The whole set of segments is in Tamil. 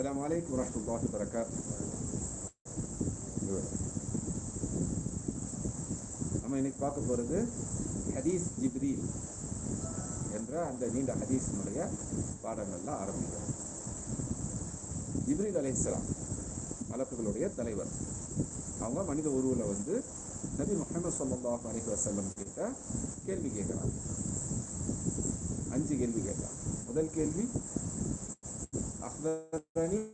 السلام عليكم ورحمة الله وبركاته நம்ம இன்னைக்கு பார்க்க போகிறது ஹதீஸ் ஜிப்ரீல் என்ற அந்த நீண்ட ஹதீஸினுடைய பாடங்கள்ல ஆரம்பிக்கிறோம் ஜிப்ரீல் அலைஹிஸ்ஸலாம் மலக்குகளுடைய தலைவர் அவங்க மனித உருவில் வந்து நபி முஹம்மது ஸல்லல்லாஹு அலைஹி வஸல்லம் கிட்ட கேள்வி கேட்குறாங்க அஞ்சு கேள்வி கேட்குறாங்க முதல் கேள்வி அக்பரணி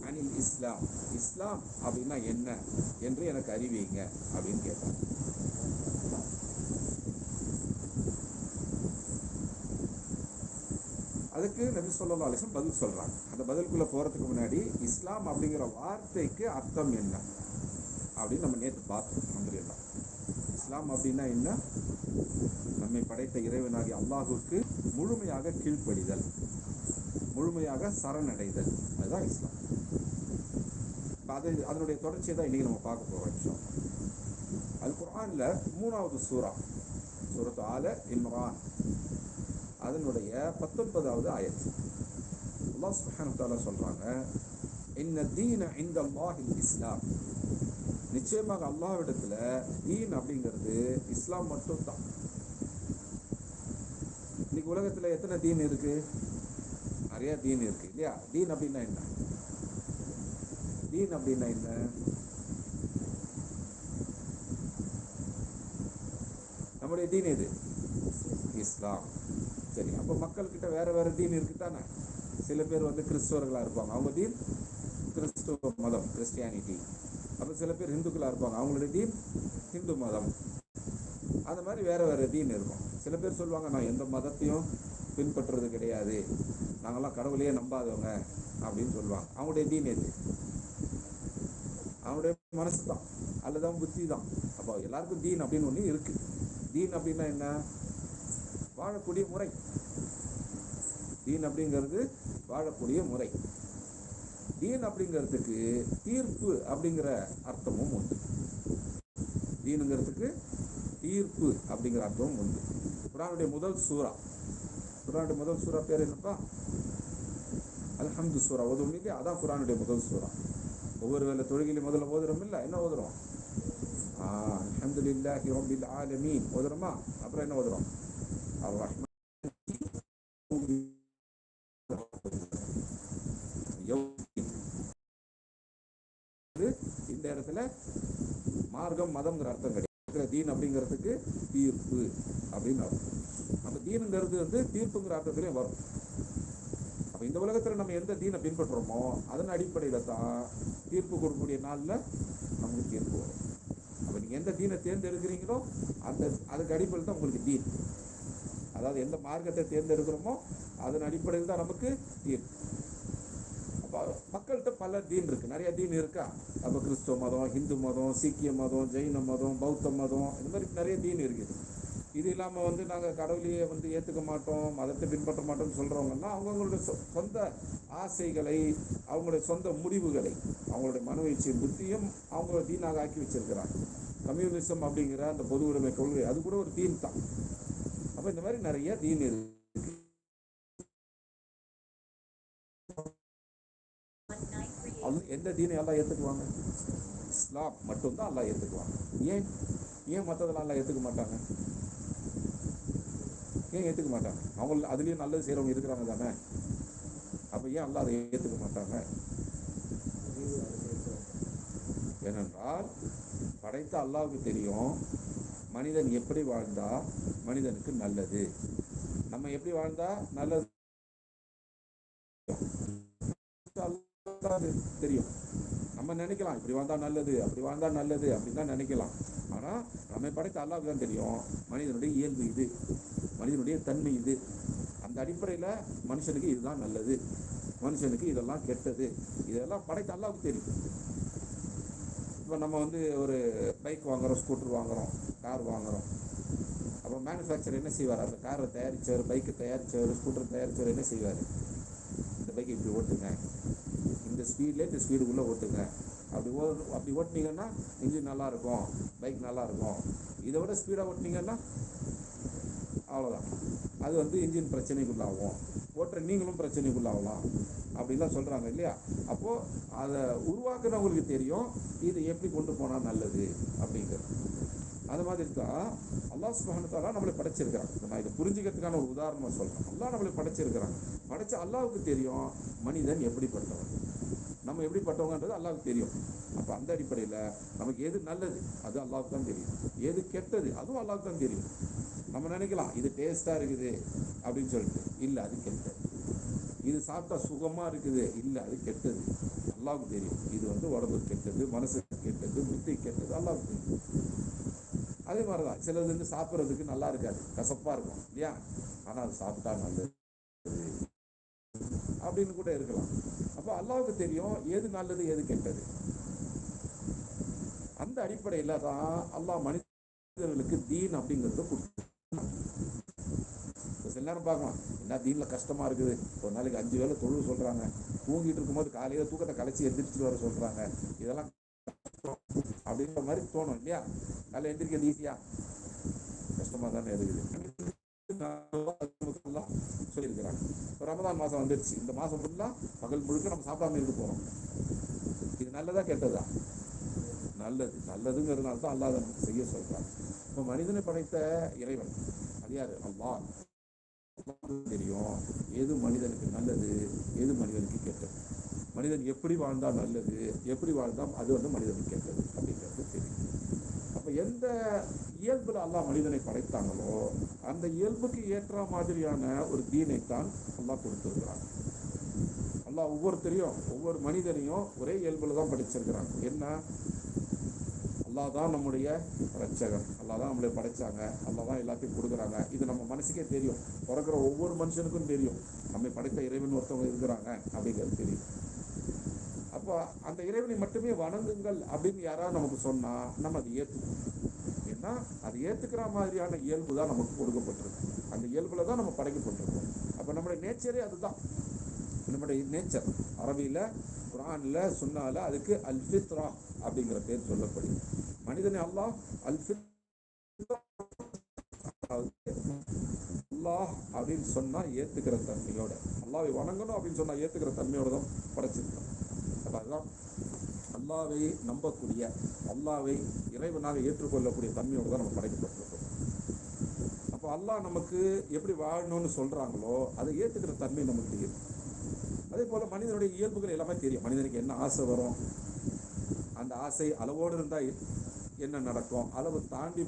அனில் இஸ்லாம். இஸ்லாம் அப்படின்னா என்ன? என்று எனக்கு அறிவிங்க அப்படின்னு கேட்டாங்க. அதுக்கு நபி சொல்லா அலிசம் பதில் சொல்றாங்க. அந்த பதிலுக்குள்ள போறதுக்கு முன்னாடி இஸ்லாம் அப்படிங்கிற வார்த்தைக்கு அர்த்தம் என்ன? அப்படின்னு நம்ம நேற்று பார்த்தோம். அல்ஹம்துலில்லாஹ். இஸ்லாம் அப்படின்னா என்ன? நம்மை படைத்த இறைவனாகி அல்லாஹுக்கு முழுமையாக கீழ்ப்படிதல். முழுமையாக சரணடைதல். அதுதான் இஸ்லாம். இப்ப அது அதனுடைய தொடர்ச்சியை தான் இன்னைக்கு நம்ம பார்க்க போகிறோம் இன்ஷா அது குரானில் மூணாவது சூரா சூரத்து ஆல இம்ரான். அதனுடைய பத்தொன்பதாவது ஆயத். அல்லாஹ் சுப்ஹானஹு சொல்கிறாங்க இன்ன தீன இந்த அல்லாஹில் இஸ்லாம். நிச்சயமாக அல்லாஹ்விடத்துல தீன் அப்படிங்கிறது இஸ்லாம் மட்டும் தான் இன்னைக்கு உலகத்தில் எத்தனை தீன் இருக்குது நிறைய தீன் இருக்கு இல்லையா? தீன் அப்படின்னா என்ன? தீன் அப்படின்னா என்ன? நம்முடைய தீன் எது? இஸ்லாம். சரி அப்போ மக்கள்கிட்ட வேற வேற தீன் இருக்கு தானே சில பேர் வந்து கிறிஸ்தவர்களாக இருப்பாங்க. அவங்க தீன்? கிறிஸ்துவ மதம் கிறிஸ்டியானிட்டி. அப்போ சில பேர் ஹிந்துக்களாக இருப்பாங்க. அவங்களுடைய தீன்? ஹிந்து மதம். அந்த மாதிரி வேற வேற தீன் இருக்கும். சில பேர் சொல்லுவாங்க நான் எந்த மதத்தையும் பின்பற்றுறது கிடையாது. நாங்கெல்லாம் கடவுளையே நம்பாதவங்க அப்படின்னு சொல்லுவாங்க. அவங்களுடைய தீன் அவனுடைய மனசு தான் அல்லதான் புத்தி தான் அப்போ எல்லாருக்கும் தீன் அப்படின்னு ஒன்று இருக்கு. தீன் அப்படின்னா என்ன? வாழக்கூடிய முறை. தீன் அப்படிங்கிறது வாழக்கூடிய முறை. தீன் அப்படிங்கிறதுக்கு தீர்ப்பு அப்படிங்கிற அர்த்தமும் உண்டு. தீனுங்கிறதுக்கு தீர்ப்பு அப்படிங்கிற அர்த்தமும் உண்டு. குரானுடைய முதல் சூரா குரானுடைய முதல் சூரா பேர் என்னப்பா? ஹம்து சூறா ஓதும் இல்லையா அதான் குரானுடைய முதல் சூறா ஒவ்வொரு வேலை தொழுகையிலும் முதல்ல ஓதுறோம் இல்லை? என்ன ஓதுறோம்? ஆ அல்ஹம்துலில்லாஹி ரப்பில் ஆலமீன். ஓதுறோமா? அப்புறம் என்ன ஓதுறோம்? அர் ரஹ்மான் இந்த இடத்துல மார்க்கம் மதம்ங்கிற அர்த்தம் கிடையாது. தீன் அப்படிங்கிறதுக்கு தீர்ப்பு அப்படின்னு அர்த்தம். அந்த தீனுங்கிறது வந்து தீர்ப்புங்கிற அர்த்தத்திலே வரும். அப்ப இந்த உலகத்தில் நம்ம எந்த தீனை பின்பற்றுறோமோ அதன் அடிப்படையில் தான் தீர்ப்பு கொடுக்கக்கூடிய நாளில் நமக்கு தீர்ப்பு வரும். அப்போ நீங்கள் எந்த தீனை தேர்ந்தெடுக்கிறீங்களோ அந்த அதுக்கு அடிப்படையில் தான் உங்களுக்கு தீன். அதாவது எந்த மார்க்கத்தை தேர்ந்தெடுக்கிறோமோ அதன் அடிப்படையில் தான் நமக்கு தீர்ப்பு அப்போ மக்கள்கிட்ட பல தீன் இருக்குது நிறைய தீன் இருக்கா? அப்போ கிறிஸ்துவ மதம் ஹிந்து மதம் சீக்கிய மதம் ஜெயின மதம் பௌத்த மதம் இந்த மாதிரி நிறைய தீன் இருக்குது. இது இல்லாமல் வந்து நாங்கள் கடவுளையே வந்து ஏற்றுக்க மாட்டோம் மதத்தை பின்பற்ற மாட்டோம்னு சொல்கிறவங்கன்னா அவங்கவுங்களுடைய சொ- சொந்த ஆசைகளை அவங்களுடைய சொந்த முடிவுகளை அவங்களுடைய மனவீழ்ச்சியின் புத்தியும் அவங்க தீனாக ஆக்கி வச்சிருக்கிறாங்க. கம்யூனிசம் அப்படிங்கிற அந்த பொது உடைமை கொள்கை அது கூட ஒரு தீன் தான். அப்போ இந்த மாதிரி நிறைய தீன் இருக்கு. எந்த தீனை எல்லாம் ஏற்றுக்குவாங்க இஸ்லாம் மட்டும்தான் எல்லாம் ஏற்றுக்குவாங்க ஏன்? ஏன் மற்றதெல்லாம் எல்லாம் ஏற்றுக்க மாட்டாங்க? ஏன் ஏற்றுக்க மாட்டாங்க? அவங்க அதுலேயும் நல்லது செய்கிறவங்க இருக்கிறாங்க தானே? அப்போ ஏன் அல்லாஹ் அதை ஏற்றுக்க மாட்டாங்க? ஏனென்றால் படைத்த அல்லாவுக்கு தெரியும் மனிதன் எப்படி வாழ்ந்தா மனிதனுக்கு நல்லது. நம்ம எப்படி வாழ்ந்தா நல்லது? தெரியும். நம்ம நினைக்கலாம் இப்படி வாழ்ந்தா நல்லது அப்படி வாழ்ந்தா நல்லது அப்படின்னு தான் நினைக்கலாம். ஆனால் நம்மை படைத்த அல்லாவுக்கு தான் தெரியும் மனிதனுடைய இயல்பு இது. மனிதனுடைய தன்மை இது. அந்த அடிப்படையில் மனுஷனுக்கு இதுதான் நல்லது. மனுஷனுக்கு இதெல்லாம் கெட்டது. இதெல்லாம் படைத்த அல்லாவுக்கு தெரியும். இப்போ நம்ம வந்து ஒரு பைக் வாங்குகிறோம் ஸ்கூட்டர் வாங்குறோம் கார் வாங்குறோம். அப்போ மேனுஃபேக்சர் என்ன செய்வார்? அந்த காரை தயாரித்தவர் பைக்கை தயாரித்தவர் ஸ்கூட்டர் தயாரித்தவர் என்ன செய்வார்? இந்த பைக்கை இப்படி ஓட்டுங்க. இந்த ஸ்பீடில் இந்த ஸ்பீடுக்குள்ளே ஓட்டுங்க. அப்படி ஓ அப்படி ஓட்டினீங்கன்னா இன்ஜின் நல்லாயிருக்கும் பைக் நல்லா இருக்கும். இதை விட ஸ்பீடாக ஓட்டுனீங்கன்னா அவ்வளோதான் அது வந்து இன்ஜின் பிரச்சனைக்குள்ளாகும். ஓட்டுற நீங்களும் பிரச்சனைக்குள்ளாகலாம். அப்படின்லாம் சொல்கிறாங்க இல்லையா? அப்போது அதை உருவாக்குனவங்களுக்கு தெரியும் இது எப்படி கொண்டு போனால் நல்லது அப்படிங்கிறது. அது மாதிரி தான் அல்லாஹ் சுப்ஹானஹு நம்மளை படைச்சிருக்கிறான். நான் இதை புரிஞ்சுக்கிறதுக்கான ஒரு உதாரணமாக சொல்கிறேன் அல்லாஹ் நம்மளை படைச்சிருக்கிறான் படைச்ச அல்லாவுக்கு தெரியும் மனிதன் எப்படிப்பட்டவன். நம்ம எப்படிப்பட்டவங்கன்றது அல்லாவுக்கு தெரியும். அப்போ அந்த அடிப்படையில் நமக்கு எது நல்லது? அது அல்லாவுக்கு தான் தெரியும். எது கெட்டது? அதுவும் அல்லாவுக்கு தான் தெரியும். நம்ம நினைக்கலாம் இது டேஸ்ட்டாக இருக்குது அப்படின்னு சொல்லிட்டு. இல்லை அது கெட்டது. இது சாப்பிட்டா சுகமா இருக்குது. இல்லை அது கெட்டது. அல்லாஹ்வுக்கு தெரியும். இது வந்து உடம்புக்கு கெட்டது மனசுக்கு கெட்டது புத்தி கெட்டது அல்லாவுக்கு தெரியும். அதே மாதிரிதான். சிலது வந்து சாப்பிட்றதுக்கு நல்லா இருக்காது. கசப்பாக இருக்கும் இல்லையா? ஆனால் அது சாப்பிட்டா நல்லது. அப்படின்னு கூட இருக்கலாம். அப்போ அல்லாவுக்கு தெரியும் எது நல்லது எது கெட்டது. அந்த அடிப்படையில் தான் அல்லாஹ் மனிதர்களுக்கு தீன் அப்படிங்கிறத கொடுத்து எல்லாரும் நேரம் பார்க்கலாம் என்ன தீனில் கஷ்டமாக இருக்குது? ஒரு நாளைக்கு அஞ்சு வேளை தொழில் சொல்கிறாங்க தூங்கிட்டு இருக்கும்போது காலையில் தூக்கத்தை கலைச்சி எந்திரிச்சிட்டு வர சொல்கிறாங்க இதெல்லாம் அப்படின்ற மாதிரி தோணும் இல்லையா? நல்லா எந்திரிக்கிறது ஈஸியா கஷ்டமாக தானே இருக்குது. சொல்லியிருக்கிறாங்க. ரமதான் மாதம் வந்துருச்சு. இந்த மாதம் ஃபுல்லாக பகல் முழுக்க நம்ம சாப்பிடாம இருந்து போகிறோம் இது நல்லதா கெட்டதா? நல்லது. நல்லதுங்கிறதுனால தான் அல்லாத செய்ய சொல்கிறாங்க இப்போ மனிதனை படைத்த இறைவன். அது யாரு? அல்லாஹ். தெரியும். எது மனிதனுக்கு நல்லது எது மனிதனுக்கு கெட்டது? மனிதன் எப்படி வாழ்ந்தால் நல்லது எப்படி வாழ்ந்தால் அது வந்து மனிதனுக்கு கெட்டது அப்படிங்கிறது தெரியும். அப்போ எந்த இயல்பில் அல்லாஹ் மனிதனை படைத்தாங்களோ அந்த இயல்புக்கு ஏற்ற மாதிரியான ஒரு தீனைத்தான் அல்லாஹ் கொடுத்துருக்கிறாங்க அல்லாஹ் ஒவ்வொருத்தரையும் ஒவ்வொரு மனிதனையும் ஒரே இயல்பில் தான் படிச்சிருக்கிறாங்க என்ன? அல்லா தான் நம்முடைய ரட்சகன் அல்லா தான் நம்மளை படைச்சாங்க. அல்லா தான் எல்லாத்தையும் கொடுக்குறாங்க. இது நம்ம மனசுக்கே தெரியும். பிறக்கிற ஒவ்வொரு மனுஷனுக்கும் தெரியும். நம்மை படைத்த இறைவன் ஒருத்தவங்க இருக்கிறாங்க அப்படிங்கிறது தெரியும். அப்போ அந்த இறைவனை மட்டுமே வணங்குங்கள் அப்படின்னு யாராவது நமக்கு சொன்னால் நம்ம அதை ஏற்றுக்கணும் ஏன்னா அது ஏற்றுக்கிற மாதிரியான இயல்பு தான் நமக்கு கொடுக்கப்பட்டிருக்கு. அந்த இயல்பில் தான் நம்ம படைக்கப்பட்டிருக்கோம். அப்போ நம்முடைய நேச்சரே அதுதான். நம்முடைய நேச்சர். அரபியில் குரானில் சொன்னால அதுக்கு அல்ஃபித்ரா அப்படிங்கிற பேர் சொல்லப்படுது. மனிதனை அல்லாஹ் அல் அல்லாஹ் அப்படின்னு சொன்னா ஏத்துக்கிற தன்மையோட. அல்லாவை வணங்கணும் அப்படின்னு சொன்னா ஏத்துக்கிற தன்மையோட தான் படைச்சிருக்கோம் அதுதான் அல்லாவை நம்பக்கூடிய அல்லாவை இறைவனாக ஏற்றுக்கொள்ளக்கூடிய தன்மையோட தான் நம்ம படைக்கப்பட்டிருக்கோம். அப்போ அல்லாஹ் நமக்கு எப்படி வாழணும்னு சொல்றாங்களோ அதை ஏத்துக்கிற தன்மை நமக்கு இருக்கு. அதே போல மனிதனுடைய இயல்புகள் எல்லாமே தெரியும். மனிதனுக்கு என்ன ஆசை வரும்? அந்த ஆசை அளவோடு இருந்தால் என்ன நடக்கும்? அளவு தாண்டி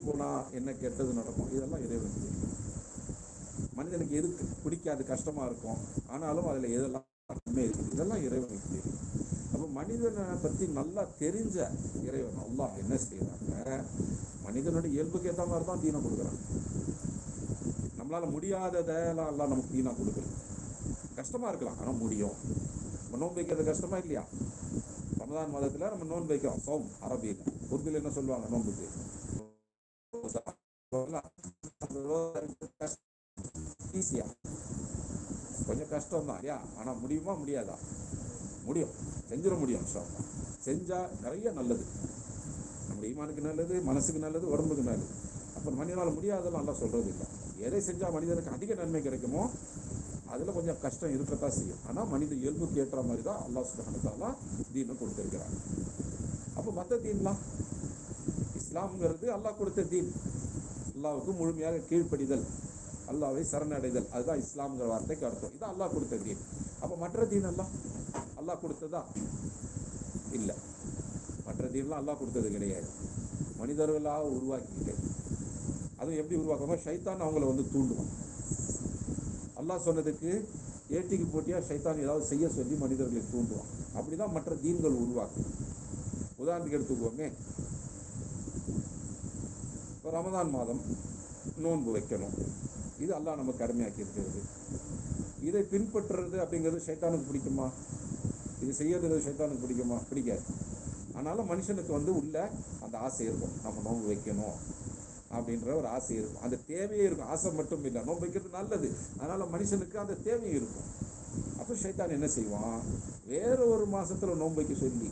போனா என்ன கெட்டது நடக்கும்? இதெல்லாம் இறைவன் மனிதனுக்கு எதுக்கு? பிடிக்காது கஷ்டமா இருக்கும். ஆனாலும் அதுல எதெல்லாம் நன்மை இருக்குது இதெல்லாம் இறைவனுக்கு தெரியும் அப்ப மனிதனை பத்தி நல்லா தெரிஞ்ச இறைவன் அல்லாஹ் என்ன செய்யறாங்க மனிதனுடைய இயல்புக்கு ஏற்ற மாதிரி தான் தீனம் கொடுக்குறாங்க நம்மளால முடியாததெல்லாம் எல்லாம் நமக்கு தீனா கொடுக்குறது கஷ்டமா இருக்கலாம் ஆனா முடியும். நம்ம நோன்பு வைக்கிறது கஷ்டமா இல்லையா? ரமதான் மாதத்தில் நம்ம நோன்பு வைக்கிறோம் சோம் அரபியில் உருதுல என்ன சொல்லுவாங்க? நோன்புக்கு. ஈஸியா. கொஞ்சம் கஷ்டம் தான் இல்லையா? ஆனால் முடியுமா? முடியாதா? முடியும். செஞ்சிட முடியும் செஞ்சால் நிறைய நல்லது. நம்ம ஈமானுக்கு நல்லது மனசுக்கு நல்லது உடம்புக்கு நல்லது. அப்புறம் மனிதனால் முடியாதெல்லாம் நல்லா சொல்கிறது இல்லை எதை செஞ்சால் மனிதனுக்கு அதிக நன்மை கிடைக்குமோ அதில் கொஞ்சம் கஷ்டம் இருக்கத்தான் செய்யும். ஆனால் மனித இயல்புக்கு ஏற்ற மாதிரி தான் அல்லா சுப்ஹானஹு தீனை கொடுத்துருக்கிறாங்க அப்போ மற்ற தீன்லாம்? இஸ்லாம்ங்கிறது அல்லாஹ் கொடுத்த தீன். அல்லாவுக்கு முழுமையாக கீழ்ப்படிதல் அல்லாவை சரணடைதல் அதுதான் இஸ்லாம்ங்கிற வார்த்தைக்கு அர்த்தம். இது அல்லாஹ் கொடுத்த தீன். அப்போ மற்ற தீன் எல்லாம் அல்லாஹ் கொடுத்ததா? இல்லை. மற்ற தீன்லாம் அல்லாஹ் கொடுத்தது கிடையாது. மனிதர்களாக உருவாக்கிக்கிட்டு அதுவும் எப்படி உருவாக்குவாங்க? ஷைத்தான் அவங்கள வந்து தூண்டுவான். அல்லாஹ் சொன்னதுக்கு ஏட்டிக்கு போட்டியாக ஷைத்தான் ஏதாவது செய்ய சொல்லி மனிதர்களை தூண்டுவான். அப்படிதான் மற்ற தீன்கள் உருவாக்கும் உதாரணத்துக்கு எடுத்துக்கோமே. ரமதான் மாதம் நோன்பு வைக்கணும். இது எல்லாம் நம்ம கடமையாக்கி இருக்கிறது. இதை பின்பற்றுறது அப்படிங்கிறது ஷைத்தானுக்கு பிடிக்குமா? இது செய்யறது ஷைத்தானுக்கு பிடிக்குமா? பிடிக்காது. அதனால் மனுஷனுக்கு வந்து உள்ள அந்த ஆசை இருக்கும். நம்ம நோன்பு வைக்கணும் அப்படின்ற ஒரு ஆசை இருக்கும். அந்த தேவையே இருக்கும். ஆசை மட்டும் இல்லை. நோன்பு வைக்கிறது நல்லது. அதனால் மனுஷனுக்கு அந்த தேவையும் இருக்கும். அப்போ ஷைத்தான் என்ன செய்வான்? வேற ஒரு மாதத்தில் நோன்பு வைக்க சொல்லி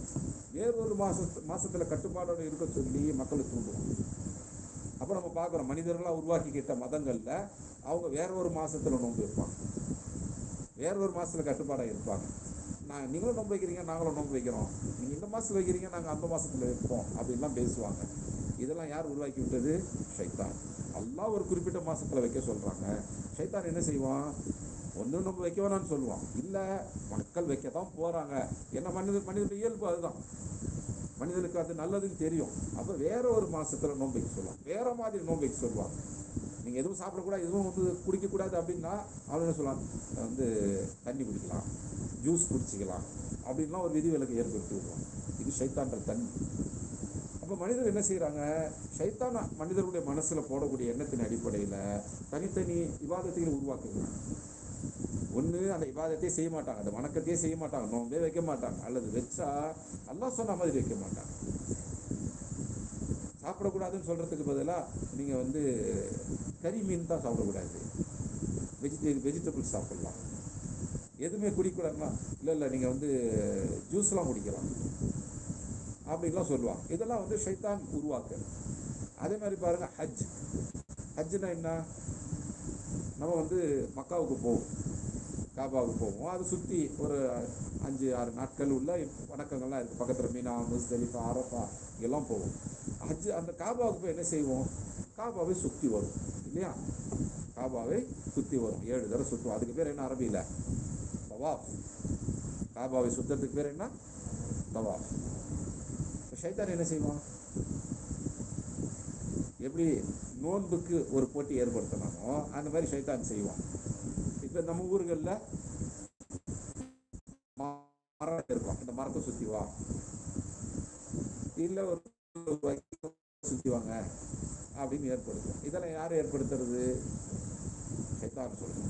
வேற ஒரு மாசத்து மாதத்தில் கட்டுப்பாடோடு இருக்க சொல்லி மக்களை தூண்டுவான். அப்போ நம்ம பார்க்குறோம். மனிதர்களாக உருவாக்கிக்கிட்ட மதங்களில் அவங்க வேற ஒரு மாதத்தில் நோன்பு வைப்பாங்க. வேற ஒரு மாதத்தில் கட்டுப்பாடாக இருப்பாங்க. நான் நீங்களும் நோன்பு வைக்கிறீங்க நாங்களும் நோன்பு வைக்கிறோம். நீங்கள் இந்த மாதத்தில் வைக்கிறீங்க நாங்கள் அந்த மாதத்தில் வைப்போம். அப்படின்லாம் பேசுவாங்க. இதெல்லாம் யார் உருவாக்கி விட்டது ஷைத்தான். எல்லாம் ஒரு குறிப்பிட்ட மாதத்தில் வைக்க சொல்கிறாங்க ஷைத்தான் என்ன செய்வான்? ஒன்று நம்ம வைக்க வேணாம்னு சொல்லுவான். இல்லை மக்கள் வைக்க தான் போகிறாங்க என்ன மனித மனிதனுடைய இயல்பு அதுதான். மனிதனுக்கு அது நல்லதுன்னு தெரியும். அப்போ வேற ஒரு மாதத்தில் நோன்பைக்கு சொல்லுவான் வேற மாதிரி நோன்பைக்கு சொல்லுவான் சொல்லுவாங்க எதுவும் சாப்பிடக்கூடாது எதுவும் வந்து குடிக்கக்கூடாது அப்படின்னா அவன் என்ன சொல்லலாம் வந்து தண்ணி குடிக்கலாம் ஜூஸ் குடிச்சிக்கலாம் அப்படின்லாம் ஒரு விதிவிலக்கு ஏற்படுத்தி விடுவான் இது சைத்தான்ற தண்ணி. அப்போ மனிதர் என்ன செய்கிறாங்க சைத்தான மனிதருடைய மனசில் போடக்கூடிய எண்ணத்தின் அடிப்படையில் தனித்தனி விவாதத்தையும் உருவாக்குகிறாங்க ஒன்று அந்த விவாதத்தையே செய்ய மாட்டாங்க. அந்த வணக்கத்தையே செய்ய மாட்டாங்க. நோம்பே வைக்க மாட்டாங்க. அல்லது வச்சா எல்லாம் சொன்ன மாதிரி வைக்க மாட்டாங்க. சாப்பிடக்கூடாதுன்னு சொல்றதுக்கு பதிலா நீங்கள் வந்து கறி மீன் தான் சாப்பிடக்கூடாது. வெஜிடே வெஜிடபிள்ஸ் சாப்பிடலாம். எதுவுமே குடிக்கூடாதுன்னா இல்லை இல்லை நீங்கள் வந்து ஜூஸ்லாம் குடிக்கலாம். அப்படின்லாம் சொல்லுவாங்க. இதெல்லாம் வந்து ஷைத்தான் உருவாக்கு அதே மாதிரி பாருங்க ஹஜ். ஹஜ்னா என்ன? நம்ம வந்து மக்காவுக்கு போவோம். காபாவுக்கு போவோம். அதை சுற்றி ஒரு அஞ்சு ஆறு நாட்கள் உள்ள வணக்கங்கள்லாம் இருக்குது பக்கத்தில் மீனா முஸ்தலிஃபா அரப்பா எல்லாம் போவோம். ஹஜ் அந்த காபாவுக்கு போய் என்ன செய்வோம்? காபாவை சுற்றி வரும். இல்லையா? காபாவை சுற்றி வரும். ஏழு தடவை சுற்றுவோம் அதுக்கு பேர் என்ன? அரபியில்? தவாஃப். காபாவை சுற்றுறதுக்கு பேர் என்ன? தவாஃப். இப்போ ஷைத்தான் என்ன செய்வான்? எப்படி நோன்புக்கு ஒரு போட்டி ஏற்படுத்தலாமோ அந்த மாதிரி சைத்தான் செய்வான். இப்போ நம்ம ஊர்களில் மரம் இருக்கும். இந்த மரத்தை சுற்றி வா. இல்லை ஒரு சுற்றி வாங்க அப்படின்னு ஏற்படுத்தும். இதெல்லாம் யார் ஏற்படுத்துறது? ஷைத்தான் சொல்லுங்க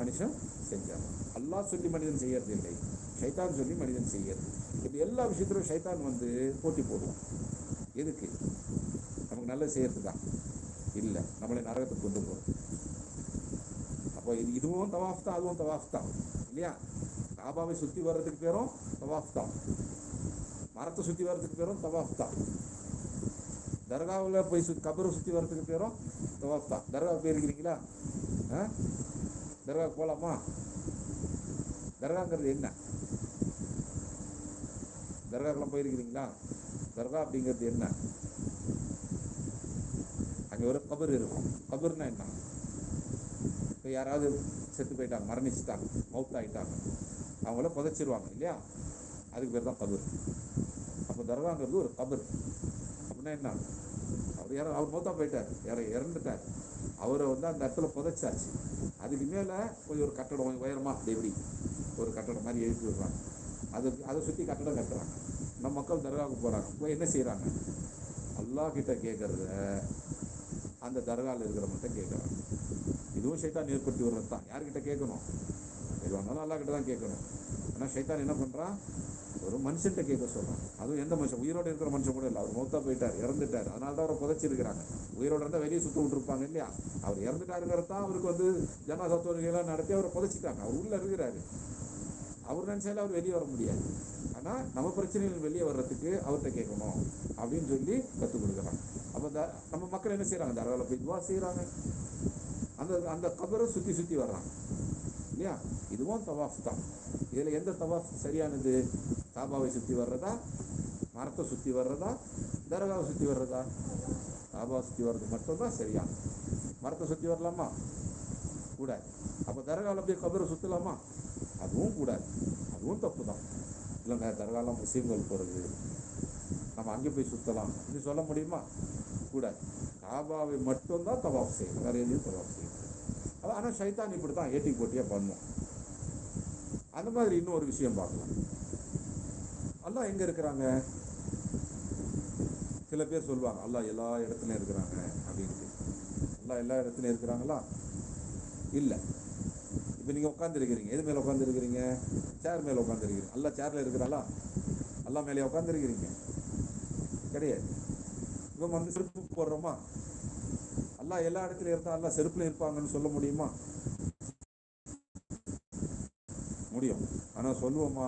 மனுஷன் செஞ்சாங்க அல்லாஹ் சொல்லி மனிதன் செய்யறது இல்லை. சைத்தான் சொல்லி மனிதன் செய்யறது. இப்படி எல்லா விஷயத்திலும் சைத்தான் வந்து போட்டி போடுவோம் எதுக்கு? நமக்கு நல்லது செய்யறது தான் இல்லை. நம்மளை நரகத்துக்கு கொண்டு போகிறது அப்போ இது இதுவும் தவாஃப் தான் அதுவும் தவாஃப் தான் இல்லையா? காபாவை சுற்றி வர்றதுக்கு பேரும் தவாஃப் தான் மரத்தை சுற்றி வர்றதுக்கு பேரும் தவாஃப் தான் தர்காவில் போய் சு கபரை சுற்றி வர்றதுக்கு பேரும் தவாஃப் தான் தர்கா போயிருக்கிறீங்களா ஆ? தர்கா போகலாமா தர்காங்கிறது என்ன? தர்காக்கெல்லாம் போயிருக்கிறீங்களா? தர்கா அப்படிங்கிறது என்ன? அங்கே ஒரு கபர் இருக்கும். கபர்னா என்ன? இப்போ யாராவது செத்து போயிட்டாங்க மரணிச்சுட்டாங்க மவுத் ஆகிட்டாங்க அவங்கள புதைச்சிருவாங்க இல்லையா? அதுக்கு பேர் தான் கபர். அப்போ தர்காங்கிறது ஒரு கபர். அப்படின்னா என்ன? அவர் யாரோ அவர் மௌத்தா போயிட்டார். யாரோ இறந்துட்டார். அவரை வந்து அந்த இடத்துல புதைச்சாச்சு. அதுக்கு மேலே போய் ஒரு கட்டடம் கொஞ்சம் உயரமா அப்படி எப்படி ஒரு கட்டடம் மாதிரி எழுப்பி விடுறாங்க. அதுக்கு அதை சுற்றி கட்டடம் கட்டுறாங்க. நம்ம மக்கள் தர்காவுக்கு போகிறாங்க போய் என்ன செய்கிறாங்க அல்லா கிட்ட கேட்குறத அந்த தர்காவில் இருக்கிறவங்கள்ட்ட கேட்குறாங்க இதுவும் சைத்தான் ஏற்படுத்தி வர்றது தான். யார்கிட்ட கேட்கணும்? எது வந்தாலும் அல்லா கிட்ட தான் கேட்கணும். ஆனால் சைத்தான் என்ன பண்ணுறான் ஒரு மனுஷன்கிட்ட கேட்க சொல்கிறான் அதுவும் எந்த மனுஷன்? உயிரோடு இருக்கிற மனுஷன் கூட இல்லை. அவர் மௌத்தா போயிட்டார் இறந்துட்டார். அதனால தான் அவரை புதைச்சிருக்கிறாங்க. உயிரோட இருந்தால் வெளியே சுத்த விட்டுருப்பாங்க இல்லையா? அவர் இறந்துட்டாருங்கிறது தான் அவருக்கு வந்து ஜனாசா தொழுகையெல்லாம் நடத்தி அவரை புதைச்சிட்டாங்க. அவர் உள்ளே இருக்கிறாரு. அவர் நினைச்சாலும் அவர் வெளியே வர முடியாது. ஆனால் நம்ம பிரச்சனைகள் வெளியே வர்றதுக்கு அவர்கிட்ட கேட்கணும் அப்படின்னு சொல்லி கற்றுக் கொடுக்குறாங்க. அப்போ த நம்ம மக்கள் என்ன செய்கிறாங்க தரவில் போய் துவா செய்கிறாங்க அந்த அந்த கபரை சுற்றி சுற்றி வர்றாங்க. இல்லையா? இதுவும் தவாஃப் தான். இதில் எந்த தவாஃப் சரியானது? தாபாவை சுற்றி வர்றதா? மரத்தை சுற்றி வர்றதா? தர்காவை சுற்றி வர்றதா? தாபாவை சுற்றி வர்றது மட்டும்தான் சரியானது மரத்தை சுற்றி வரலாமா? கூடாது. அப்போ தர்காவில் போய் கபரை சுற்றலாமா அதுவும் கூடாது. அதுவும் தப்பு தான். இல்லைங்க தர்காலாம் முஸ்லீம்கள் போகிறது நம்ம அங்கே போய் சுற்றலாம் இது சொல்ல முடியுமா? கூடாது. காபாவை மட்டும்தான் தவாஃப் செய்யும். வேற எதையும் தவாஃப் செய்யும் ஆனால் சைத்தான் இப்படி தான் ஏட்டி போட்டியாக பண்ணுவோம் அந்த மாதிரி இன்னொரு விஷயம் பார்க்கலாம். அல்லா எங்கே இருக்கிறாங்க? சில பேர் சொல்லுவாங்க அல்லா எல்லா இடத்துலையும் இருக்கிறாங்க அப்படின்ட்டு. அல்லா எல்லா இடத்துலையும் இருக்கிறாங்களா? இல்லை. இப்போ நீங்கள் உட்காந்துருக்கிறீங்க எது மேலே உட்காந்துருக்கிறீங்க சேர் மேலே உட்காந்துருக்கிறீங்க அல்லா சேரில் இருக்கிறாளா? அல்லா மேலே உட்காந்துருக்கிறீங்க கிடையாது. இப்போ வந்து செருப்பு போடுறோமா? அல்லா எல்லா இடத்துலையும் இருந்தால் அல்லா செருப்புல இருப்பாங்கன்னு சொல்ல முடியுமா? முடியும். ஆனால் சொல்லுவோமா?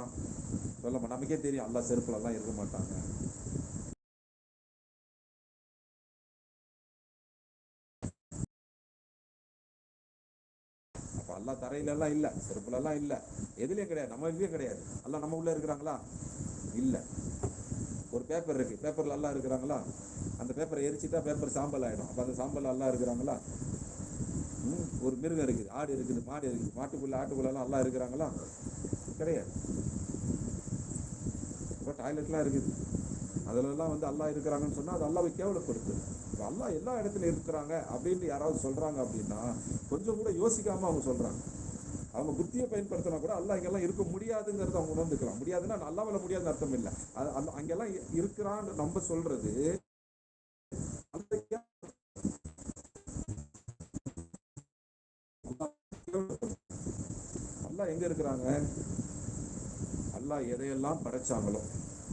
சொல்லமா? நமக்கே தெரியும் அல்லா செருப்புலலாம் இருக்க மாட்டாங்க. அப்ப அப்ப தரையில எல்லாம் இல்ல செருப்புல எல்லாம் இல்ல. எதுலயும் கிடையாது. நம்ம இதுலேயும் கிடையாது. எல்லாம் நம்ம உள்ள இருக்கிறாங்களா? இல்ல. ஒரு பேப்பர் இருக்கு. பேப்பர்ல எல்லாம் இருக்கிறாங்களா? அந்த பேப்பரை எரிச்சிட்டா பேப்பர் சாம்பல் ஆயிடும். அப்ப அந்த சாம்பல் எல்லாம் இருக்கிறாங்களா? ம், ஒரு மிருகம் இருக்குது. ஆடு இருக்குது மாடு இருக்குது. மாட்டுக்குள்ள ஆட்டுக்குள்ள எல்லாம் இருக்கிறாங்களா? கிடையாது. இப்போ டாய்லெட்லாம் இருக்குது. அதுலலாம் வந்து அல்லா இருக்கிறாங்கன்னு சொன்னால் அது அல்லாவை கேவலப்படுத்து இப்போ அல்லா எல்லா இடத்துல இருக்கிறாங்க அப்படின்ட்டு யாராவது சொல்கிறாங்க அப்படின்னா கொஞ்சம் கூட யோசிக்காமல் அவங்க சொல்கிறாங்க அவங்க புத்தியை பயன்படுத்தினா கூட அல்லா இங்கெல்லாம் இருக்க முடியாதுங்கிறத அவங்க உணர்ந்துக்கலாம். முடியாதுன்னா அல்லாவில் முடியாதுன்னு அர்த்தம் இல்லை. அது அந்த அங்கெல்லாம் இருக்கிறான்னு நம்ம சொல்றது அந்த எங்க இருக்கிறாங்க? அல்லாஹ் எதையெல்லாம் படைச்சாங்களோ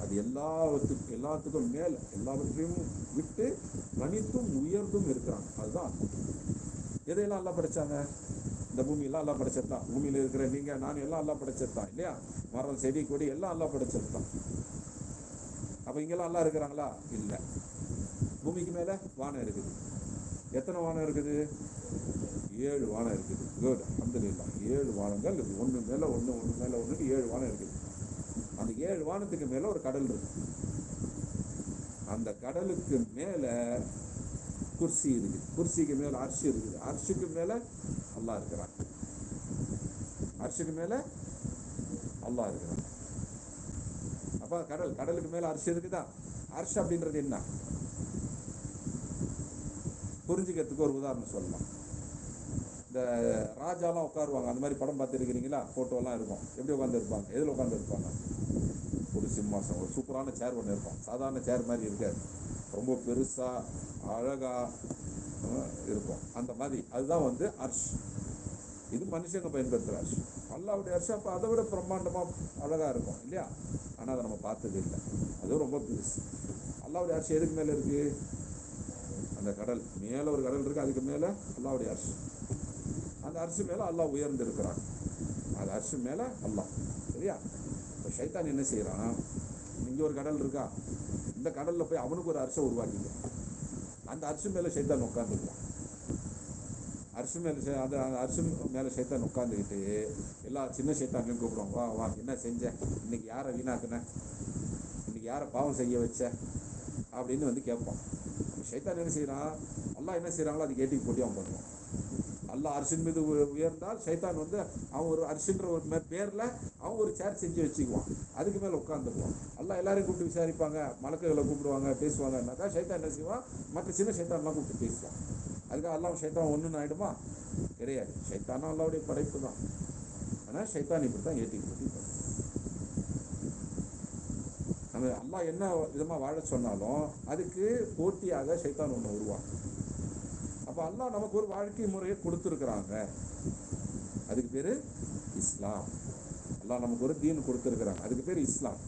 அது எல்லாத்துக்கும் எல்லாத்துக்கும் மேல எல்லாவற்றையும் விட்டு தனித்தும் உயர்ந்தும் இருக்கிறாங்க. அதுதான். எதையெல்லாம் அல்லா படைச்சாங்க? இந்த பூமியெல்லாம் எல்லாம் படைச்சது தான். பூமியில இருக்கிற நீங்க நான் எல்லாம் எல்லாம் படைச்சது தான் இல்லையா? மரம் செடி கொடி எல்லாம் எல்லாம் படைச்சது தான். அப்ப இங்கெல்லாம் எல்லாம் இருக்கிறாங்களா? இல்ல. பூமிக்கு மேல வானம் இருக்குது. எத்தனை வானம் இருக்குது? ஏழு வானம் இருக்குது. குட் அப்துல்லா ஏழு வானங்கள் இருக்குது. மேலே மேல ஒண்ணு மேலே மேல ஏழு வானம் இருக்குது. அந்த ஏழு வானத்துக்கு மேல ஒரு கடல் இருக்கு. அந்த கடலுக்கு மேல குர்சி இருக்குது. குர்சிக்கு மேல அரிசி இருக்குது. அரிசிக்கு மேல அல்லா இருக்கிறான். அரிசிக்கு மேலே அல்லா இருக்கிறான். அப்போ கடல் கடலுக்கு மேலே அரிசி இருக்குதா அரிசி அப்படின்றது என்ன? புரிஞ்சுக்கிறதுக்கு ஒரு உதாரணம் சொல்லலாம். இந்த ராஜாலாம் உட்காருவாங்க. அந்த மாதிரி படம் பார்த்துருக்கிறீங்களா? ஃபோட்டோலாம் இருக்கும். எப்படி உட்காந்துருப்பாங்க எதில் உட்காந்துருப்பாங்க ஒரு சிம்மாசம் ஒரு சூப்பரான சேர் ஒன்று இருக்கும். சாதாரண சேர் மாதிரி இருக்காது. ரொம்ப பெருசாக அழகாக இருக்கும். அந்த மாதிரி. அதுதான் வந்து அர்ஷ் இது மனுஷங்க பயன்படுத்துகிற அரிசி அல்லாவுடைய அரிசி அப்போ அதை விட பிரம்மாண்டமாக அழகாக இருக்கும் இல்லையா? ஆனால் அதை நம்ம பார்த்தது இல்லை. அதுவும் ரொம்ப பெருசு. அல்லாவுடைய அரிசி எதுக்கு மேலே இருக்குது அந்த கடல். மேலே ஒரு கடல் இருக்குது அதுக்கு மேலே அல்லாவுடைய அரிசி அந்த அரிசி மேலே அல்லாஹ் உயர்ந்து இருக்கிறான் அந்த அரிசி மேலே அல்லாஹ் சரியா? இப்போ ஷைத்தான் என்ன செய்கிறான் இங்கே ஒரு கடல் இருக்கா? இந்த கடலில் போய் அவனுக்கு ஒரு அரிசை உருவாக்கிங்க அந்த அரிசி மேலே ஷைத்தான் உட்காந்துருக்கான் அரிசி மேல சை- அந்த அரிசி மேல சைத்தான் உட்காந்துக்கிட்டு எல்லா சின்ன சைத்தான்லையும் கூப்பிடுவோம் வா வா என்ன செஞ்ச? இன்னைக்கு யாரை வீணாக்குன? இன்னைக்கு யாரை பாவம் செய்ய வச்ச? அப்படின்னு வந்து கேட்பான். சைத்தான் என்ன செய்கிறான் எல்லாம் என்ன செய்கிறாங்களோ அது கேட்டி போட்டி அவன் பண்ணுவான் எல்லாம் அரிசின் மீது உயர்ந்தால் சைத்தான் வந்து அவன் ஒரு அரிசின்ற ஒரு மே- அவன் ஒரு சேர் செஞ்சு வச்சுக்குவான். அதுக்கு மேலே உட்காந்துக்குவான் எல்லாம் எல்லாரையும் கூப்பிட்டு விசாரிப்பாங்க. மலக்குகளை கூப்பிடுவாங்க பேசுவாங்கன்னாக்கா சைத்தான் என்ன செய்வான்? மற்ற சின்ன சைத்தான்லாம் கூப்பிட்டு பேசுவான். அதுக்காக அல்லாஹ் சைத்தான் ஒன்றுன்னு ஆயிடுமா? கிடையாது. சைத்தானா அல்லாவுடைய படைப்பு தான் ஆனால் சைத்தான் இப்படி தான் ஏற்றி போட்டி நம்ம அல்லாஹ் என்ன விதமாக வாழ சொன்னாலும் அதுக்கு போட்டியாக சைத்தான் ஒன்று உருவாங்க அப்போ அல்லாஹ் நமக்கு ஒரு வாழ்க்கை முறையை கொடுத்துருக்குறாங்க. அதுக்கு பேர் இஸ்லாம். அல்லாஹ் நமக்கு ஒரு தீன் கொடுத்துருக்குறாங்க. அதுக்கு பேர் இஸ்லாம்.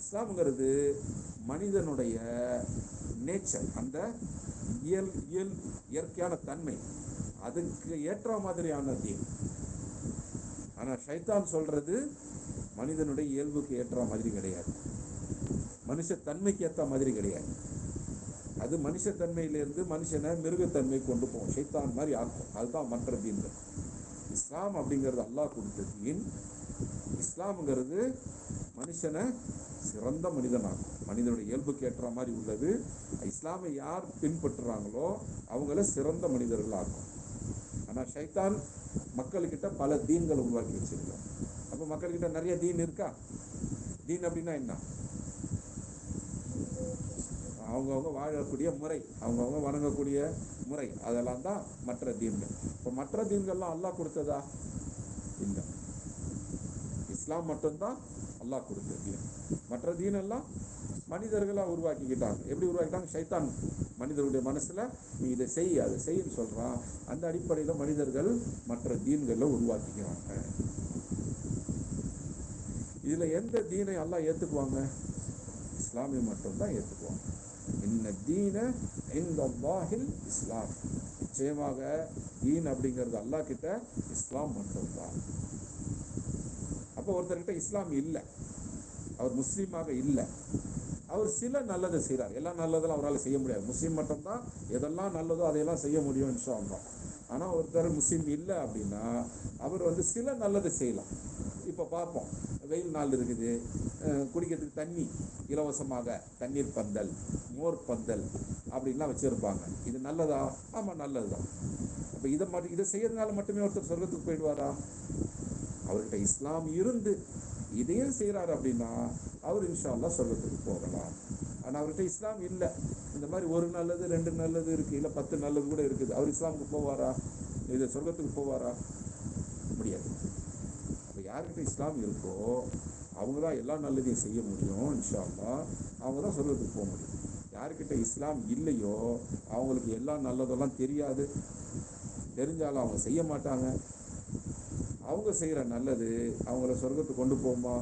இஸ்லாம்ங்கிறது மனிதனுடைய நேச்சர். அந்த இயல் இயல் இயற்கையான தன்மை. அதுக்கு ஏற்ற மாதிரியான தீன். ஆனால் ஷைத்தான் சொல்றது மனிதனுடைய இயல்புக்கு ஏற்ற மாதிரி கிடையாது. மனுஷ தன்மைக்கு ஏற்ற மாதிரி கிடையாது. அது மனுஷத்தன்மையிலிருந்து மனுஷனை மிருகத்தன்மை கொண்டு போகும். ஷைத்தான் மாதிரி ஆக்கும். அதுதான் மற்ற தீன்கள். இஸ்லாம் அப்படிங்கிறது அல்லாஹ் கொடுத்த தீன். இஸ்லாம்ங்கிறது மனுஷனை சிறந்த மனிதனாகும். மனிதனுடைய இயல்புக்கு ஏற்ற மாதிரி உள்ளது. இஸ்லாமை யார் பின்பற்றுறாங்களோ அவங்கள சிறந்த மனிதர்கள் ஆக்கும் ஆனா ஷைத்தான் மக்கள்கிட்ட பல தீன்களை உருவாக்கி வச்சிருக்கான் அப்போ மக்கள்கிட்ட நிறைய தீன் இருக்கா? தீன் அப்படின்னா என்ன? அவங்கவுங்க வாழக்கூடிய முறை அவங்கவுங்க வணங்கக்கூடிய முறை அதெல்லாம் தான் மற்ற தீன்கள். இப்போ மற்ற தீன்கள்லாம் அல்லாஹ் கொடுத்ததா? இல்லை. இஸ்லாம் மட்டும்தான் அல்லாஹ் கொடுத்த தீன் மற்ற தீன் எல்லாம் மனிதர்களா உருவாக்கிக்கிட்டாங்க. எப்படி உருவாக்கிட்டாங்க? சைத்தான் மனிதர்களுடைய மனசில் நீ இதை செய் அதை செய்ன்னு சொல்கிறான் அந்த அடிப்படையில் மனிதர்கள் மற்ற தீன்களை உருவாக்கிக்கிறாங்க. இதில் எந்த தீனை அல்லாஹ் ஏத்துக்குவாங்க? இஸ்லாமிய மட்டும்தான் ஏத்துக்குவாங்க. இன்ன தீன இந்த வாஹில் இஸ்லாம். நிச்சயமாக தீன் அப்படிங்கிறது அல்லாஹ் கிட்ட இஸ்லாம் மட்டும்தான். அப்போ ஒருத்தர்கிட்ட இஸ்லாம் இல்லை. அவர் முஸ்லீமாக இல்லை. அவர் சில நல்லதை செய்கிறார் எல்லாம் நல்லதெல்லாம் அவரால் செய்ய முடியாது. முஸ்லீம் மட்டும்தான் எதெல்லாம் நல்லதோ அதையெல்லாம் செய்ய முடியும் இன்ஷா ஆனால் ஒருத்தர் முஸ்லீம் இல்லை அப்படின்னா அவர் வந்து சில நல்லதை செய்யலாம். இப்போ பார்ப்போம். வெயில் நாள் இருக்குது. குடிக்கிறதுக்கு தண்ணி இலவசமாக தண்ணீர் பந்தல் மோர் பந்தல் அப்படின்லாம் வச்சுருப்பாங்க. இது நல்லதா? ஆமா நல்லதுதான். அப்போ இதை மட்டும் இதை செய்யறதுனால மட்டுமே ஒருத்தர் சொர்க்கத்துக்கு போயிடுவாரா? அவர்கிட்ட இஸ்லாம் இருந்து இதையும் செய்கிறாரு அப்படின்னா அவர் இன்ஷால்லா அல்லாஹ் சொர்க்கத்துக்கு போகலாம். ஆனால் அவர்கிட்ட இஸ்லாம் இல்லை. இந்த மாதிரி ஒரு நல்லது ரெண்டு நல்லது இருக்குது இல்லை பத்து நல்லது கூட இருக்குது. அவர் இஸ்லாமுக்கு போவாரா? இது சொர்க்கத்துக்கு போவாரா? முடியாது. அப்போ யார்கிட்ட இஸ்லாம் இருக்கோ அவங்க தான் எல்லா நல்லதையும் செய்ய முடியும் இன்ஷா அவங்க தான் சொர்க்கத்துக்கு போக முடியும். யார்கிட்ட இஸ்லாம் இல்லையோ அவங்களுக்கு எல்லா நல்லதெல்லாம் தெரியாது. தெரிஞ்சாலும் அவங்க செய்ய மாட்டாங்க. அவங்க செய்கிற நல்லது அவங்கள சொர்க்கத்துக்கு கொண்டு போகுமா?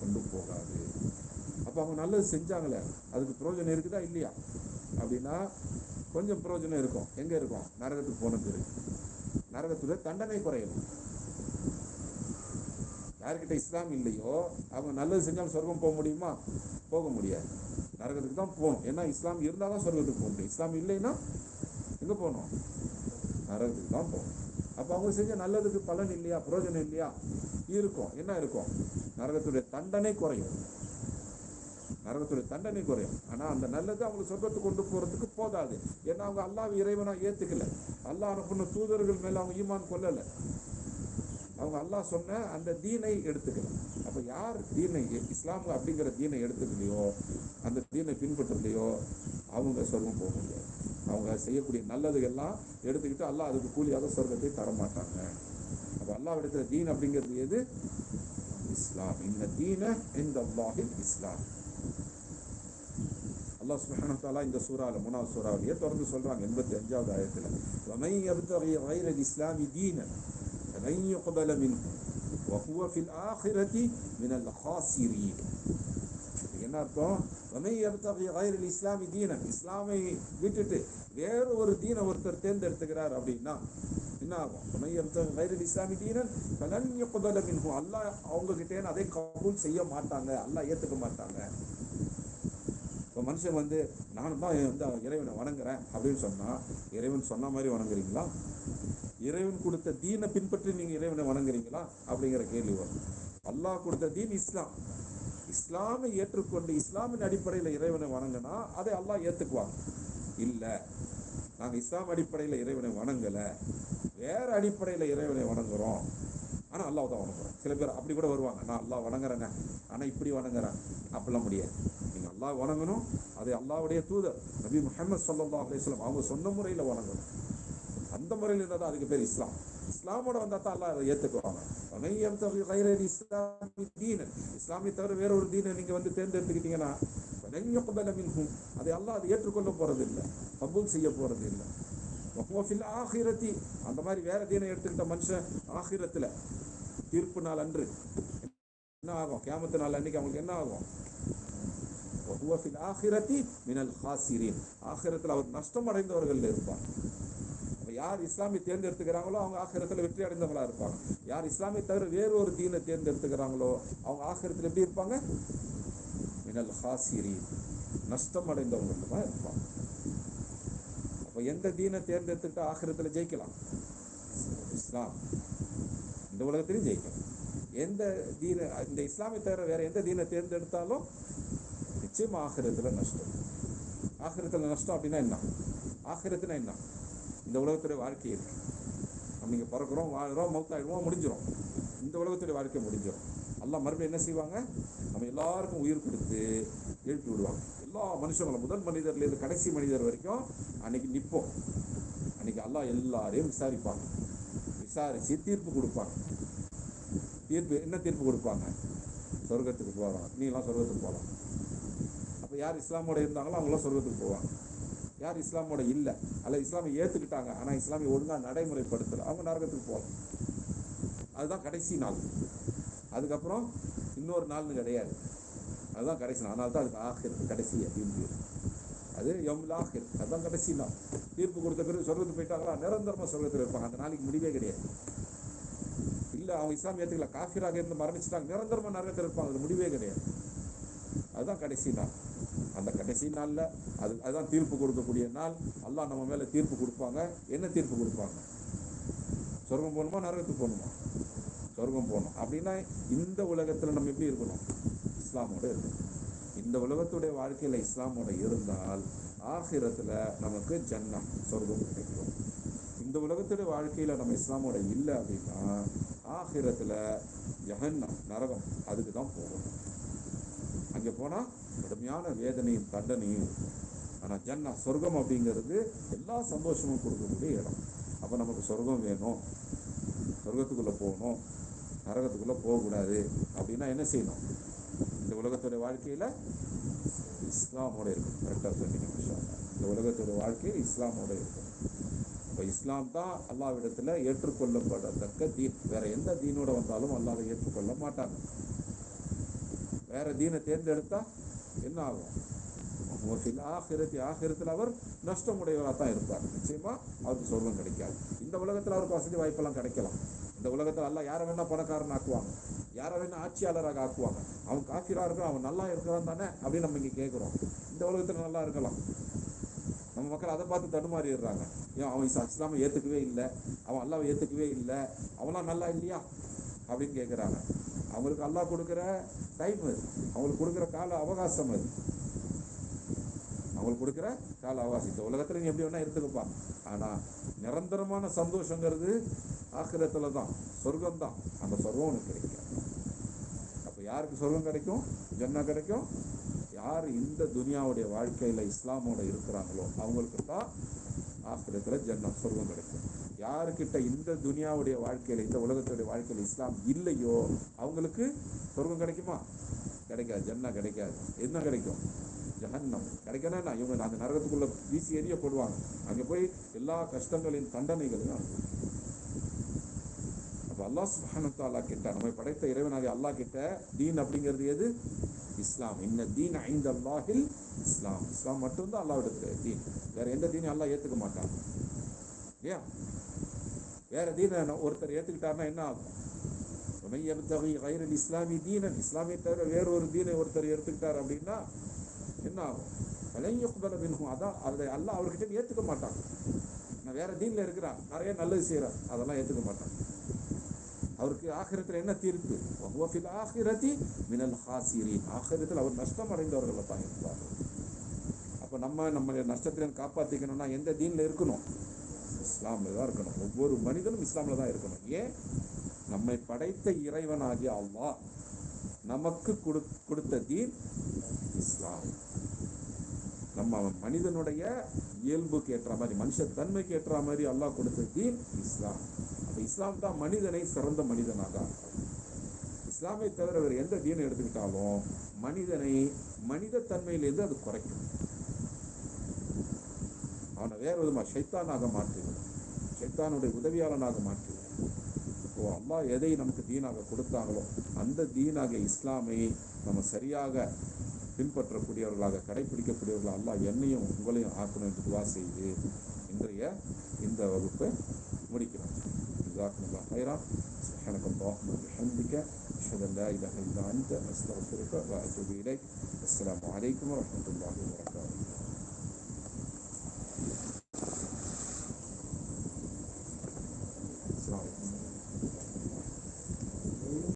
கொண்டு போகாது. அப்போ அவங்க நல்லது செஞ்சாங்களே அதுக்கு பிரயோஜனம் இருக்குதா இல்லையா? அப்படின்னா கொஞ்சம் பிரயோஜனம் இருக்கும். எங்கே இருக்கும்? நரகத்துக்கு போனது நரகத்துல தண்டனை குறையணும். யார்கிட்ட இஸ்லாம் இல்லையோ அவங்க நல்லது செஞ்சாலும் சொர்க்கம் போக முடியுமா? போக முடியாது. நரகத்துக்கு தான் போகணும். ஏன்னா இஸ்லாம் இருந்தால் தான் சொர்க்கத்துக்கு போக முடியும். இஸ்லாம் இல்லைன்னா எங்கே போகணும்? நரகத்துக்கு தான் போகணும். அப்போ அவங்க செஞ்ச நல்லதுக்கு பலன் இல்லையா பிரயோஜனம் இல்லையா? இருக்கும். என்ன இருக்கும்? நரகத்துடைய தண்டனை குறையும். நரகத்துடைய தண்டனை குறையும். ஆனால் அந்த நல்லது அவங்களுக்கு சொர்க்கத்துக்கு கொண்டு போகிறதுக்கு போதாது. ஏன்னா அவங்க அல்லாஹ் இறைவனாக ஏற்றுக்கல அல்லாஹ் அனுப்புன தூதர்கள் மேலே அவங்க ஈமான் கொல்லலை. அவங்க அல்லாஹ் சொன்ன அந்த தீனை எடுத்துக்கல. அப்போ யார் தீனை இஸ்லாம் அப்படிங்கிற தீனை எடுத்துக்கலையோ அந்த தீனை பின்பற்றலையோ அவங்க சொர்க்கம் போக முடியாது. அவங்க செய்யக்கூடிய நல்லதுகள்லாம் எடுத்துக்கிட்டு அல்லாஹ் அதுக்கு கூலியாக சொர்க்கத்தை தர மாட்டாங்க அப்ப அல்லாஹ் இடத்துல தீன் அப்படிங்கிறது எது இஸ்லாம் இந்த தீன இந்த அல்லாஹில் இஸ்லாம் அல்லாஹ் சுப்ஹானஹு வ தஆலா இந்த சூறால மூணாவது சூறாவிலேயே தொடர்ந்து சொல்றாங்க எண்பத்தி அஞ்சாவது ஆயத்துல ومن يبتغي غير الإسلام دينا فلن يقبل منه وهو في الآخرة من الخاسرين என்ன அர்த்தம் ومن يبتغي غير الإسلام دينا இஸ்லாமை விட்டுட்டு வேறு ஒரு தீனை ஒருத்தர் தேர்ந்தெடுத்துக்கிறார் அப்படின்னா என்ன ஆகும்? வைரல் இஸ்லாமி தீனன் கலன்ய எப்பதல மின்ஹும் அல்லா அவங்ககிட்டே அதை கபூல் செய்ய மாட்டாங்க. அல்லா ஏற்றுக்க மாட்டாங்க. இப்போ மனுஷன் வந்து நானும் தான் வந்து இறைவனை வணங்குறேன் அப்படின்னு சொன்னால் இறைவன் சொன்ன மாதிரி வணங்குறீங்களா? இறைவன் கொடுத்த தீனை பின்பற்றி நீங்கள் இறைவனை வணங்குறீங்களா? அப்படிங்கிற கேள்வி வரும். அல்லாஹ் கொடுத்த தீன் இஸ்லாம். இஸ்லாமை ஏற்றுக்கொண்டு இஸ்லாமின் அடிப்படையில் இறைவனை வணங்கினா அதை அல்லாஹ் ஏற்றுக்குவாங்க இல்லை. நாங்கள் இஸ்லாம் அடிப்படையில் இறைவனை வணங்கலை. வேறு அடிப்படையில் இறைவனை வணங்குகிறோம் ஆனால் அல்லாஹ் தான் வணங்குறோம் சில பேர் அப்படி கூட வருவாங்க. நான் அல்லாஹ் வணங்குறேங்க ஆனால் இப்படி வணங்குறேன். அப்படிலாம் முடியாது. நீங்கள் அல்லாஹ் வணங்கணும். அது அல்லாவுடைய தூதர். நபி முஹமது சொல்லா அலிஸ்லாம் அவங்க சொன்ன முறையில் வணங்கணும். அந்த முறையில் இருந்தால் தான் அதுக்கு பேர் இஸ்லாம். இஸ்லாமோட வந்தால் தான் அல்லாஹ் அதை ஏற்றுக்குவாங்க இஸ்லாமி தீனன். இஸ்லாமிய தவிர வேற ஒரு தீனை நீங்கள் வந்து தேர்ந்தெடுத்துக்கிட்டீங்கன்னா அதை எல்லாம் அது ஏற்றுக்கொள்ள போகிறதில்லை கபூல் செய்ய போகிறது இல்லை ஒஃபில் ஆகிரத்தி அந்த மாதிரி வேற தீனை எடுத்துக்கிட்ட மனுஷன் ஆகிரத்தில். தீர்ப்பு நாள் அன்று. என்ன ஆகும்? கேமத்து நாள் அன்னைக்கு அவங்களுக்கு என்ன ஆகும்? ஒஃபில் ஆகிரத்தி மினல் ஹாசிரியன் ஆகிரத்தில் அவர் நஷ்டம் அடைந்தவர்கள் இருப்பார் யார் இஸ்லாமிய தேர்ந்தெடுத்துக்கிறாங்களோ அவங்க ஆகிரத்தில் வெற்றி அடைந்தவங்களா இருப்பாங்க. யார் இஸ்லாமிய தவிர வேறு ஒரு தீனை தேர்ந்தெடுத்துக்கிறாங்களோ அவங்க ஆகிரத்தில் எப்படி இருப்பாங்க? மினல் ஹாசிரியன் நஷ்டம் அடைந்தவங்க தான் இருப்பாங்க. அப்போ எந்த தீனை தேர்ந்தெடுத்துக்கிட்டு ஆகிரத்தில் ஜெயிக்கலாம்? இஸ்லாம். இந்த உலகத்திலையும் ஜெயிக்கலாம். எந்த தீன இந்த இஸ்லாமை தவிர வேற எந்த தீனை தேர்ந்தெடுத்தாலும் நிச்சயமாக ஆகிரத்தில் நஷ்டம். ஆகிரத்தில் நஷ்டம் அப்படின்னா என்ன? ஆகிரத்தில் என்ன? இந்த உலகத்துடைய வாழ்க்கை இருக்கு. நம்ம இங்க பிறக்கிறோம் வாழ்கிறோம் மௌத்தாயிடுவோம் முடிஞ்சிடும் இந்த உலகத்துடைய வாழ்க்கை முடிஞ்சிடும் எல்லாம் மறுபடியும் என்ன செய்வாங்க? நம்ம எல்லாருக்கும் உயிர் கொடுத்து எழுப்பி விடுவாங்க. எல்லா மனுஷங்களும் முதல் மனிதர்லேருந்து கடைசி மனிதர் வரைக்கும் அன்னைக்கு நிற்போம் அன்னைக்கு அல்லாஹ் எல்லாரையும் விசாரிப்பாங்க. விசாரித்து தீர்ப்பு கொடுப்பாங்க. தீர்ப்பு என்ன தீர்ப்பு கொடுப்பாங்க? சொர்க்கத்துக்கு போகலாம் நீங்களாம் சொர்க்கத்துக்கு போகலாம். அப்போ யார் இஸ்லாமோட இருந்தாங்களோ அவங்களாம் சொர்க்கத்துக்கு போவாங்க. யார் இஸ்லாமோட இல்லை அல்ல இஸ்லாமை ஏற்றுக்கிட்டாங்க ஆனால் இஸ்லாமை ஒழுங்காக நடைமுறைப்படுத்தலை அவங்க நரகத்துக்கு போகலாம். அதுதான் கடைசி நாள். அதுக்கப்புறம் இன்னொரு நாள்னு கிடையாது. அதுதான் கடைசி. நாள் அதனால தான் அதுக்கு ஆஹிர் கடைசி அப்படின்னு பேர். அது எம்ல ஆஹிர் அதுதான் கடைசி நாள். தீர்ப்பு கொடுத்த பிறகு சொர்க்கத்துக்கு போயிட்டாங்களா? நிரந்தரமாக சொர்க்கத்தில் இருப்பாங்க. அந்த நாளைக்கு முடிவே கிடையாது. இல்லை அவங்க இஸ்லாம் ஏற்றுக்கல காஃபிராக இருந்து மரணிச்சுட்டாங்க. நிரந்தரமாக நரகத்தில் இருப்பாங்க. அது முடிவே கிடையாது. அதுதான் கடைசி நாள். அந்த கடைசி நாளில் அது அதுதான் தீர்ப்பு கொடுக்கக்கூடிய நாள். அல்லாஹ் நம்ம மேலே தீர்ப்பு கொடுப்பாங்க. என்ன தீர்ப்பு கொடுப்பாங்க? சொர்க்கம் போகணுமா? நரகத்துக்கு போகணுமா? சொர்க்கம் போகணும். அப்படின்னா இந்த உலகத்தில் நம்ம எப்படி இருக்கணும்? இஸ்லாமோட இருக்கணும் இந்த உலகத்துடைய வாழ்க்கையில் இஸ்லாமோட இருந்தால் ஆகிரத்தில் நமக்கு ஜன்னம் சொர்க்கம் கிடைக்கும். இந்த உலகத்துடைய வாழ்க்கையில் நம்ம இஸ்லாமோட இல்லை அப்படின்னா ஆகிரத்தில் ஜஹன்னம் நரகம் அதுக்கு தான் போகணும் அங்கே போனால் கடுமையான வேதனையும் தண்டனையும் ஆனால் ஆனா ஜன்னா சொர்க்கம் அப்படிங்கிறது எல்லா சந்தோஷமும் கொடுக்கக்கூடிய இடம். அப்போ நமக்கு சொர்க்கம் வேணும் சொர்க்கத்துக்குள்ளே போகணும் நரகத்துக்குள்ளே போகக்கூடாது அப்படின்னா என்ன செய்யணும்? உலகத்துடைய வாழ்க்கையில் இஸ்லாமோட இருக்கணும் கரெக்டாக சொன்னீங்க இந்த உலகத்துடைய வாழ்க்கையில் இஸ்லாமோட இருக்கணும் இப்போ இஸ்லாம் தான் அல்லாவிடத்தில் ஏற்றுக்கொள்ளப்படத்தக்க தீன். வேற எந்த தீனோட வந்தாலும் அல்லாவை ஏற்றுக்கொள்ள மாட்டாங்க வேற தீனை தேர்ந்தெடுத்தா என்ன ஆகும்? ஆகிரத்தி ஆகிரத்தில் அவர் நஷ்டமுடையவராக தான் இருப்பார். நிச்சயமா அவருக்கு சொர்க்கம் கிடைக்காது. இந்த உலகத்தில் அவருக்கு வசதி வாய்ப்பெல்லாம் கிடைக்கலாம். இந்த உலகத்தில் எல்லாம் யாரை வேணா பணக்காரன் ஆக்குவாங்க யாரை வேணா ஆட்சியாளராக ஆக்குவாங்க. அவன் காஃபிராக இருக்கிறான் அவன் நல்லா இருக்கிறான் தானே அப்படின்னு நம்ம இங்கே கேட்குறோம் இந்த உலகத்தில் நல்லா இருக்கலாம். நம்ம மக்கள் அதை பார்த்து தடுமாறிடுறாங்க. ஏன் அவன் இஸ்லா- இஸ்லாமை ஏற்றுக்கவே இல்லை? அவன் அல்லாவை ஏற்றுக்கவே இல்லை. அவனாம் நல்லா இல்லையா? அப்படின்னு கேட்குறாங்க அவங்களுக்கு அல்லாஹ் கொடுக்குற டைம் அது. அவங்களுக்கு கொடுக்குற கால அவகாசம் அது. அவங்களுக்கு கொடுக்குற கால அவகாசம். இந்த உலகத்தில் நீ எப்படி வேணால் எடுத்துக்கப்பா ஆனால் நிரந்தரமான சந்தோஷங்கிறது ஆக்கிரத்தில் தான் சொர்க்கம் தான் அந்த சொர்க்கம் உனக்கு கிடைக்கும். யாருக்கு சொர்க்கம் கிடைக்கும்? ஜன்னா கிடைக்கும். யார் இந்த துனியாவுடைய வாழ்க்கையில் இஸ்லாமோட இருக்கிறாங்களோ அவங்களுக்கு தான் ஆக்கிரத்துல ஜன்னா சொர்க்கம் கிடைக்கும். யாருக்கிட்ட இந்த துனியாவுடைய வாழ்க்கையில் இந்த உலகத்துடைய வாழ்க்கையில் இஸ்லாம் இல்லையோ அவங்களுக்கு சொர்க்கம் கிடைக்குமா? கிடைக்காது. ஜன்னா கிடைக்காது. என்ன கிடைக்கும்? ஜஹன்னம். கிடைக்கணும் இவங்க அந்த நரகத்துக்குள்ளே வீசி எரிய போடுவாங்க அங்கே போய் எல்லா கஷ்டங்களின் தண்டனைகளையும் அப்போ அல்லா சுபானு கிட்ட நம்மை படைத்த இறைவனாக அல்லாஹ் கிட்ட தீன் அப்படிங்கிறது எது? இஸ்லாம். இன்ன தீன் ஐந்து அல்லாஹில் இஸ்லாம். இஸ்லாம் மட்டும்தான் அல்லாவிடத்துல தீன். வேற எந்த தீனையும் அல்லாஹ் ஏற்றுக்க மாட்டாங்க இல்லையா? வேற தீனை ஒருத்தர் ஏற்றுக்கிட்டாருன்னா என்ன ஆகும்? இஸ்லாமி தீனன். இஸ்லாமிய தவிர வேற ஒரு தீனை ஒருத்தர் எடுத்துக்கிட்டார் அப்படின்னா என்ன ஆகும்? விலையுக்குபல மின்ஹும் அதான் அதை அல்லாஹ் அவர்கிட்ட ஏற்றுக்க மாட்டாங்க நான் வேற தீனில் இருக்கிறான். நிறைய நல்லது செய்கிறான் அதெல்லாம் ஏற்றுக்க மாட்டான். அவருக்கு ஆகிரத்தில் என்ன தீர்ப்பு? வகுவஃபில் ஆகிரதி மினல் ஹாசிரி ஆகிரத்தில் அவர் நஷ்டம் அடைந்தவர்களை தான் இருப்பார்கள் அப்போ நம்ம நம்மளுடைய நஷ்டத்திலேருந்து காப்பாற்றிக்கணும்னா எந்த தீனில் இருக்கணும்? இஸ்லாமில் தான் இருக்கணும். ஒவ்வொரு மனிதனும் இஸ்லாமில் தான் இருக்கணும். ஏன்? நம்மை படைத்த இறைவனாகிய அல்லாஹ் நமக்கு கொடு கொடுத்த தீன் இஸ்லாம். நம்ம மனிதனுடைய இயல்புக்கு ஏற்ற மாதிரி மனுஷ தன்மைக்கு ஏற்ற மாதிரி அல்லாஹ் கொடுத்த தீன் இஸ்லாம். இஸ்லாம் தான் மனிதனை சிறந்த மனிதனாக. இஸ்லாமை தவிர வேறு எந்த தீனை எடுத்துக்கிட்டாலும் மனிதனை மனித தன்மையிலிருந்து அது குறைக்கும். அவனை வேற விதமாக ஷைத்தானாக மாற்றிவிடும் சைத்தானுடைய உதவியாளனாக மாற்றிவிடும் இப்போ அல்லாஹ் எதை நமக்கு தீனாக கொடுத்தாங்களோ அந்த தீனாக இஸ்லாமை நம்ம சரியாக பின்பற்றக்கூடியவர்களாக கடைபிடிக்கக்கூடியவர்களாக அல்லாஹ் என்னையும் உங்களையும் ஆக்கணும் என்று துவா செய்து இன்றைய இந்த வகுப்பை முடிக்கிறோம். جزاكم الله خيرا. سبحانك اللهم وبحمدك أشهد أن لا إله إلا أنت أستغفرك وأتوب إليك. السلام عليكم ورحمة الله وبركاته.